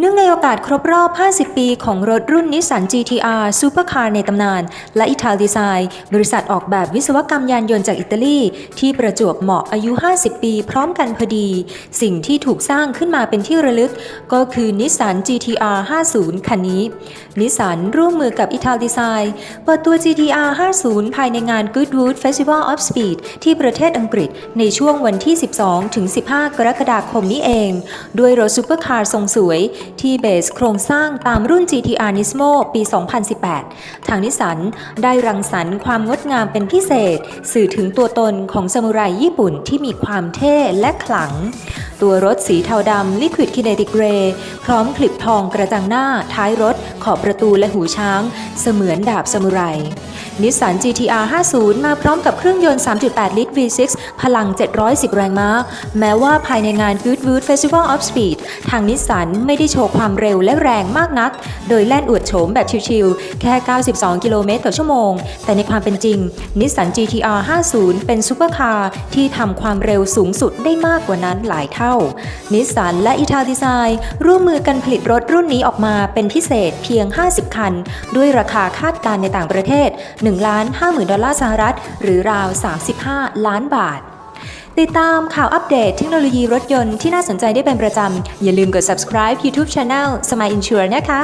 เนื่องในโอกาสครบรอบ 50 ปีของรถรุ่นนิสสัน GTR ซูเปอร์คาร์ในตำนาน และอิตาลีไซน์บริษัทออกแบบวิศวกรรมยานยนต์จากอิตาลี ที่ประจวบเหมาะอายุ 50 ปีพร้อมกันพอดี สิ่งที่ถูกสร้างขึ้นมาเป็นที่ระลึก ก็คือนิสสัน GTR 50 คันนี้ นิสสันร่วมมือกับอิตาลีไซน์เปิดตัว GTR 50 ภายในงาน Goodwood Festival of Speed ที่ประเทศอังกฤษในช่วงวันที่ 12ถึง15 กรกฎาคมนี้เอง ด้วยรถซูเปอร์คาร์ทรงสวยที่เบสโครงสร้างตามรุ่น GTR Nismo ปี 2018 ทางนิสันได้รังสรรค์ความงดงามเป็นพิเศษ สื่อถึงตัวตนของซามูไรญี่ปุ่นที่มีความเท่และขลัง ตัวรถสีเทาดำ Liquid Kinetic Grey พร้อมคลิปทองกระจังหน้าท้ายรถขอบประตูและหูช้าง เสมือนดาบซามูไร นิสสัน GTR 50 มาพร้อมกับเครื่องยนต์ 3.8 ลิตร V6 พลัง 710 แรงม้า แม้ว่าภายในงาน Goodwood Festival of Speed ทางนิสสันไม่ได้โชว์ความเร็วและแรงมากนัก โดยแล่นอวดโฉมแบบชิวๆ แค่ 92 กิโลเมตรต่อชั่วโมง แต่ในความเป็นจริง นิสสัน GTR 50 เป็นซูเปอร์คาร์ที่ทำความเร็วสูงสุดได้มากกว่านั้นหลายเท่า นิสสันและอิตาดีไซน์ร่วมมือกันผลิตรถรุ่นนี้ออกมาเป็นพิเศษเพียง 50 คัน ด้วยราคาคาดการณ์ในต่างประเทศ1ล้าน5หมื่นดอลลาร์สหรัฐ หรือราว 35 ล้านบาท ติดตามข่าวอัปเดตเทคโนโลยีรถยนต์ที่น่าสนใจได้เป็นประจำ อย่าลืมกด subscribe YouTube Channel Smart Insure นะคะ